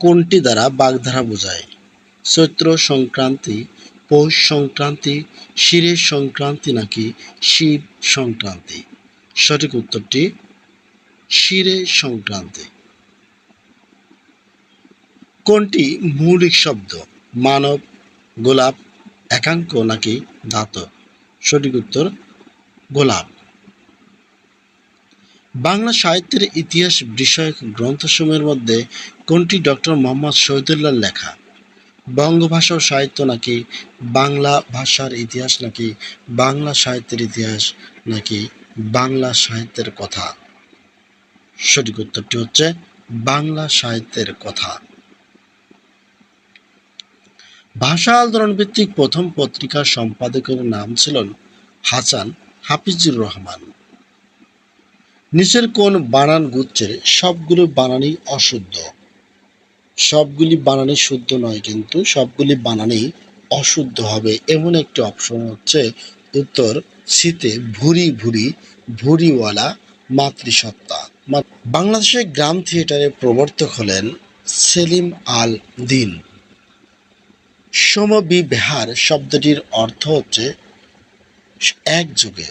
কোনটি দ্বারা বাগধারা বোঝায়? চৈত্র সংক্রান্তি, পৌষ সংক্রান্তি শিরের সংক্রান্তি নাকি শিব সংক্রান্তি? সঠিক উত্তরটি, শিরে সংক্রান্তি। কোনটি মৌলিক শব্দ? মানব, গোলাপ, একাঙ্ক নাকি ধাতব সঠিক উত্তর, গোলাপ। বাংলা সাহিত্যের ইতিহাস বিষয়ক গ্রন্থসমূহের মধ্যে কোনটি ডক্টর মোহাম্মদ শহীদুল্লাহর লেখা? বঙ্গভাষা ও সাহিত্য নাকি বাংলা ভাষার ইতিহাস নাকি বাংলা সাহিত্যের ইতিহাস নাকি বাংলা সাহিত্যের কথা? সঠিক উত্তরটি হচ্ছে বাংলা সাহিত্যের কথা। ভাষা আন্দোলন ভিত্তিক প্রথম পত্রিকার সম্পাদকের নাম ছিলেন হাসান হাফিজুর রহমান। নিচের কোন বানান গুচ্ছের সবগুলো বানানই অশুদ্ধ। সবগুলি বানানই শুদ্ধ নয় কিন্তু সবগুলি বানানই অশুদ্ধ হবে। এমন একটি অপশন হচ্ছে উত্তর শীতে ভুরি ভুরি, ভুরিওয়ালা মাতৃসত্তা বাংলাদেশের গ্রাম থিয়েটারের প্রবর্তক হলেন সেলিম আল দিন। সমবিহার শব্দটির অর্থ হচ্ছে এক যুগে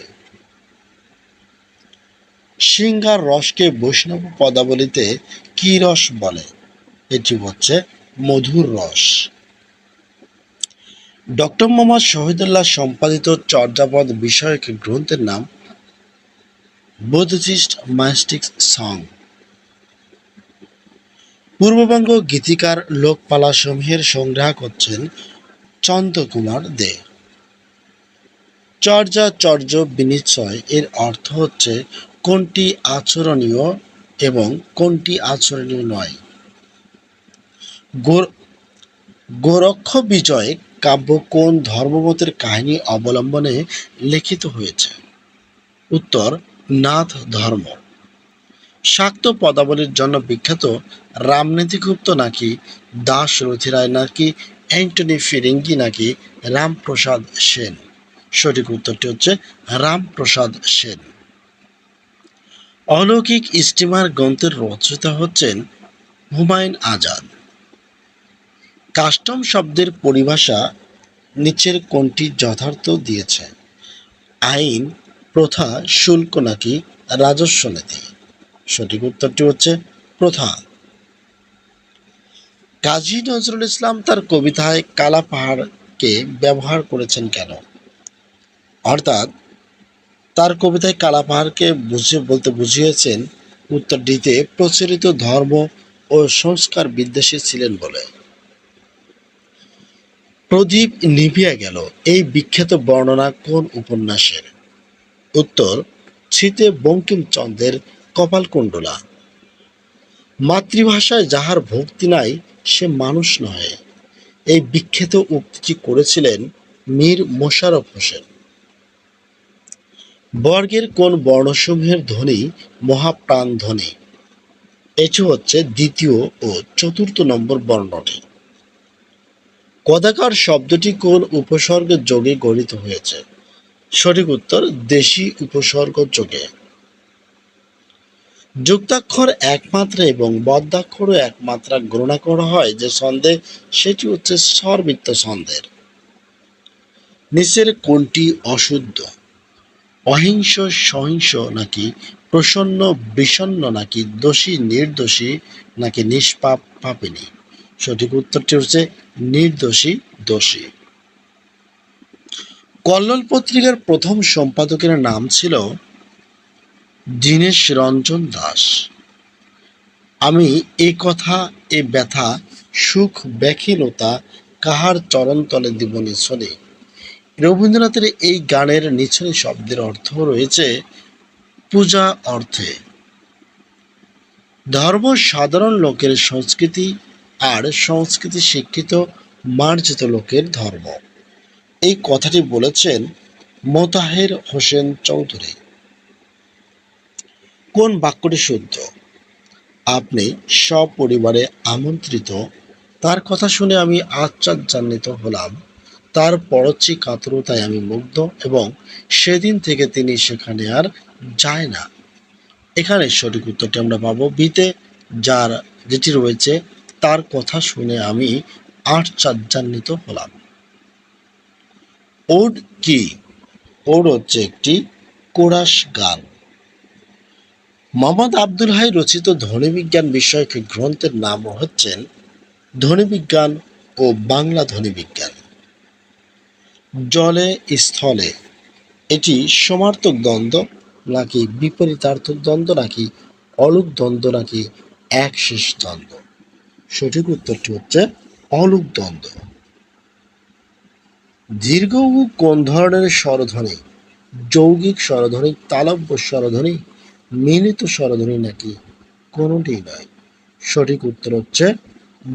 সিংহার রসকে বৈষ্ণব পদাবলিতে কি রস বলে? এটি হচ্ছে মধুর রস। ডক্টর মোহাম্মদ শহীদুল্লাহ সম্পাদিত চর্যাপদ বিষয়ক গ্রন্থের নাম বুদ্ধিস্ট মাস্টিক সং পূর্ববঙ্গ গীতিকার লোকপালা সমূহের সংগ্রাহক হচ্ছেন চন্দ্রকুমার দে। চর্যা চর্য বিনিশ্চয় এর অর্থ হচ্ছে কোনটি আচরণীয় এবং কোনটি আচরণীয় নয়। গোরক্ষ বিজয় কাব্য কোন ধর্মমতের কাহিনী অবলম্বনে লিখিত হয়েছে? উত্তর, নাথ ধর্ম। শাক্ত পদাবলীর জন্য বিখ্যাত রামনীতিগুপ্ত নাকি দাস রথিরায় নাকি অ্যান্টনি ফিরিঙ্গি নাকি রামপ্রসাদ সেন? সঠিক উত্তরটি হচ্ছে রামপ্রসাদ সেন। অলৌকিক স্টিমার গ্রন্থের রচয়িতা হচ্ছেন হুমায়ুন আজাদ। কাস্টম শব্দের পরিভাষা নিচের কোনটি যথার্থ দিয়েছে। আইন, প্রথা, শুল্ক নাকি রাজস্ব নীতি? সঠিক উত্তরটি হচ্ছে প্রথা। কাজী নজরুল ইসলাম তার কবিতায় কালা পাহাড়কে ব্যবহার করেছেন কেন? অর্থাৎ তার কবিতায় কালা পাহাড়কে বুঝিয়ে বলতে বুঝিয়েছেন, উত্তর দিতে প্রচলিত ধর্ম ও সংস্কার বিদ্বেষী ছিলেন বলে। প্রদীপ নিভিয়া গেল। এই বিখ্যাত বর্ণনা কোন উপন্যাসের? উত্তর শীতে বঙ্কিমচন্দ্রের কপালকুণ্ডলা। মাতৃভাষায় যাহার ভক্তি নাই, সে মানুষ নহে। এই বিখ্যাত উক্তিটি করেছিলেন মীর মোশাররফ হোসেন। বর্গের কোন বর্ণসমূহের ধ্বনি মহাপ্রাণ ধ্বনি এটি হচ্ছে দ্বিতীয় ও চতুর্থ নম্বর বর্ণটি। কদাকার শব্দটি কোন উপসর্গ যোগে গঠিত হয়েছে? সঠিক উত্তর, দেশি উপসর্গ যোগে। যুক্তাক্ষর একমাত্রা এবং বদ্ধাক্ষরও একমাত্রা গণনা করা হয় যে ছন্দে, সেটি হচ্ছে স্বরবৃত্ত ছন্দের। নিচের কোনটি অশুদ্ধ। অহিংস, সহিংস নাকি প্রসন্ন, বিষণ্ণ নাকি দোষী, নির্দোষী নাকি নিষ্পাপ, পাপিনী। সঠিক উত্তরটি হচ্ছে নির্দোষী দোষী। কল্লোল পত্রিকার প্রথম সম্পাদকের নাম ছিল দীনেশ রঞ্জন দাস। আমি এ কথা, এ ব্যথা, সুখ, ব্যাখিলতা কাহার চরণতলে দিব নিছনে? রবীন্দ্রনাথের এই গানের নিছনে শব্দের অর্থ রয়েছে পূজা অর্থে। ধর্ম সাধারণ লোকের সংস্কৃতি আর সংস্কৃতি শিক্ষিত মার্জিত লোকের ধর্ম। এই কথাটি বলেছেন মোতাহের হোসেন চৌধুরী। কোন বাক্যটি শুদ্ধ? আপনি সপরিবারে আমন্ত্রিত, তার কথা শুনে আমি আশ্চর্যান্বিত হলাম। তার পরচ্ছি কাতরতায় আমি মুগ্ধ এবং সেদিন থেকে তিনি সেখানে আর যায় না। এখানে সঠিক উত্তরটি আমরা পাবো বিতে, যার যেটি রয়েছে তার কথা শুনে আমি আশ্চর্যান্বিত হলাম। ওড কি? ওড হচ্ছে একটি কোরাস গান। মোহাম্মদ আব্দুল হাই রচিত ধ্বনিবিজ্ঞান বিষয়ক গ্রন্থের নাম হচ্ছেন ধ্বনিবিজ্ঞান ও বাংলা ধ্বনিবিজ্ঞান। জলে, স্থলে, এটি সমার্থক দ্বন্দ্ব নাকি বিপরীতার্থক দ্বন্দ্ব নাকি অলুক দ্বন্দ্ব নাকি এক শেষ দ্বন্দ্ব? সঠিক উত্তরটি হচ্ছে অলুক দ্বন্দ্ব। দীর্ঘ উ কোন ধরনের স্বরধ্বনি? যৌগিক স্বরধ্বনি, তালব্য স্বরধ্বনি, মিলিত স্বরধ্বনি নাকি কোনোটি নয়? সঠিক উত্তর হচ্ছে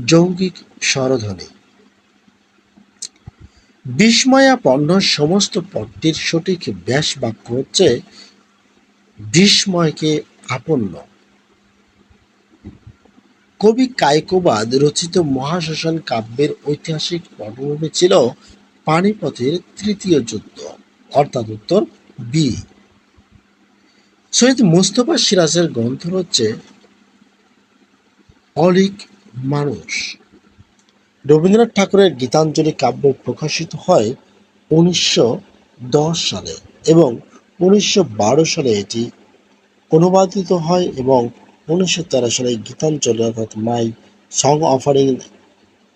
যৌগিক স্বরধ্বনি। বিস্ময়াপন্ন সমস্ত পদটির সঠিক ব্যাস বাক্য হচ্ছে বিস্ময়কে আপন্ন। কবি কায়কোবাদ রচিত মহাশ্মশান কাব্যের ঐতিহাসিক পটভূমি ছিল পানিপথের তৃতীয় যুদ্ধ, অর্থাৎ উত্তর বি সৈয়দ মুস্তফা সিরাজের গ্রন্থ হচ্ছে অলিক মানুষ। রবীন্দ্রনাথ ঠাকুরের গীতাঞ্জলি কাব্য প্রকাশিত হয় উনিশশো দশ সালে এবং উনিশশো বারো সালে এটি অনুবাদিত হয় এবং উনিশশো তেরো সালে গীতাঞ্জলি অর্থাৎ my song offering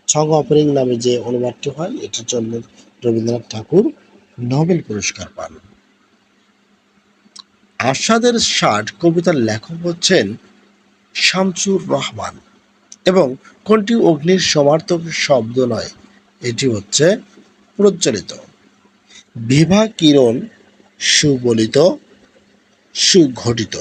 song offering নামে যে অনুবাদটি হয়, এটির জন্য রবীন্দ্রনাথ ঠাকুর নোবেল পুরস্কার পান। আশাদের ষাট কবিতার লেখক হচ্ছেন শামসুর রহমান এবং কোনটি অগ্নির সমার্থক শব্দ নয়, এটি হচ্ছে প্রজ্বলিত। বিভা কিরণ সুবলিত, সুঘটিত।